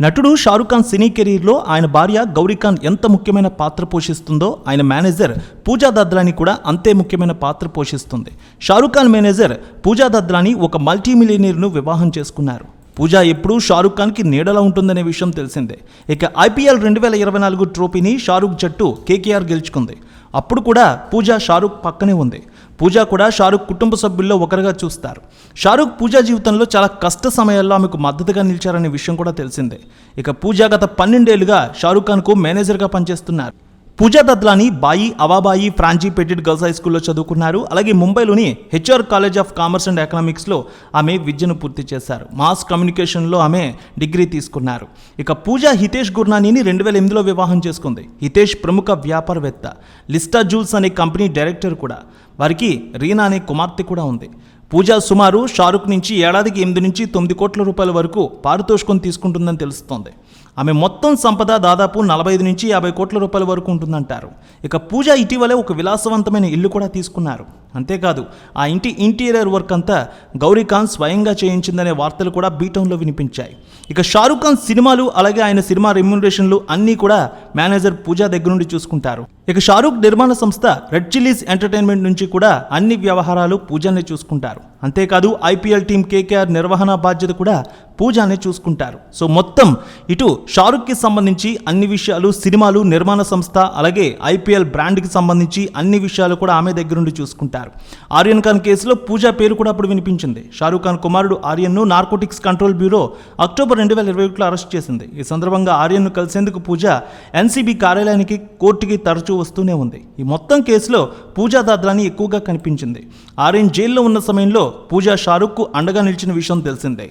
నటుడు షారుఖ్ ఖాన్ సినీ కెరీర్లో ఆయన భార్య గౌరీ ఖాన్ ఎంత ముఖ్యమైన పాత్ర పోషిస్తుందో ఆయన మేనేజర్ పూజా దద్రాని కూడా అంతే ముఖ్యమైన పాత్ర పోషిస్తుంది. షారుఖ్ ఖాన్ మేనేజర్ పూజా దద్రాని ఒక మల్టీ మిలియనీర్ను వివాహం చేసుకున్నారు. పూజా ఎప్పుడూ షారుఖ్ ఖాన్కి నీడలా ఉంటుందనే విషయం తెలిసిందే. ఇక ఐపీఎల్ రెండు వేల ఇరవై నాలుగు ట్రోఫీని షారుఖ్ జట్టు కేకేఆర్ గెలుచుకుంది. అప్పుడు కూడా పూజా షారుఖ్ పక్కనే ఉంది. పూజా కూడా షారుఖ్ కుటుంబ సభ్యుల్లో ఒకరుగా చూస్తారు. షారుఖ్ పూజా జీవితంలో చాలా కష్ట సమయాల్లో ఆమెకు మద్దతుగా నిలిచారనే విషయం కూడా తెలిసిందే. ఇక పూజా గత పన్నెండేళ్ళుగా షారుఖ్ ఖాన్కు మేనేజర్గా పనిచేస్తున్నారు. పూజా దత్లాని బాయి అవాబాయి ఫ్రాంచీ పెటిడ్ గర్ల్స్ హై స్కూల్లో చదువుకున్నారు. అలాగే ముంబైలోని HR college of commerce and ఎకనామిక్స్లో ఆమె విద్యను పూర్తి చేశారు. మాస్ కమ్యూనికేషన్లో ఆమె డిగ్రీ తీసుకున్నారు. ఇక పూజా హితేష్ గుర్నానీని రెండు వేల ఎనిమిదిలో వివాహం చేసుకుంది. హితేష్ ప్రముఖ వ్యాపారవేత్త. లిస్టా జూల్స్ అనే కంపెనీ డైరెక్టర్ కూడా. వారికి రీనా అనే కుమార్తె కూడా ఉంది. పూజ సుమారు షారుఖ్ నుంచి ఏడాదికి ఎనిమిది నుంచి తొమ్మిది కోట్ల రూపాయల వరకు పారితోషికం తీసుకుంటుందని తెలుస్తోంది. ఆమె మొత్తం సంపద దాదాపు నలభై ఐదు నుంచి యాభై కోట్ల రూపాయల వరకు ఉంటుందంటారు. ఇక పూజ ఇటీవలే ఒక విలాసవంతమైన ఇల్లు కూడా తీసుకున్నారు. అంతేకాదు ఆ ఇంటి ఇంటీరియర్ వర్క్ అంతా గౌరీకాంత్ స్వయంగా చేయించిందనే వార్తలు కూడా బీటౌన్లో వినిపించాయి. ఇక షారుఖ్ ఖాన్ సినిమాలు అలాగే ఆయన సినిమా రెమ్యునరేషన్లు అన్నీ కూడా మేనేజర్ పూజా దగ్గర నుండి చూసుకుంటారు. ఇక షారుఖ్ నిర్మాణ సంస్థ రెడ్ చిల్లీస్ ఎంటర్టైన్మెంట్ నుంచి కూడా అన్ని వ్యవహారాలు పూజానే చూసుకుంటారు. అంతేకాదు ఐపీఎల్ టీం కేకేఆర్ నిర్వహణ బాధ్యత కూడా పూజానే చూసుకుంటారు. సో మొత్తం ఇటు షారుఖ్కి సంబంధించి అన్ని విషయాలు సినిమాలు నిర్మాణ సంస్థ అలాగే ఐపీఎల్ బ్రాండ్కి సంబంధించి అన్ని విషయాలు కూడా ఆమె దగ్గర నుండి చూసుకుంటారు. ఆర్యన్ ఖాన్ కేసులో పూజా పేరు కూడా అప్పుడు వినిపించింది. షారూఖ్ ఖాన్ కుమారుడు ఆర్యన్ను narcotics control bureau October October రెండు వేల ఇరవై ఒకటిలో అరెస్ట్ చేసింది. ఈ సందర్భంగా ఆర్యన్ను కలిసేందుకు పూజ ఎన్సీబీ కార్యాలయానికి కోర్టుకి తరచూ వస్తూనే ఉంది. ఈ మొత్తం కేసులో పూజా దాద్రాని ఎక్కువగా కనిపించింది. ఆర్యన్ జైల్లో ఉన్న సమయంలో పూజా షారుఖ్కు అండగా నిలిచిన విషయం తెలిసిందే.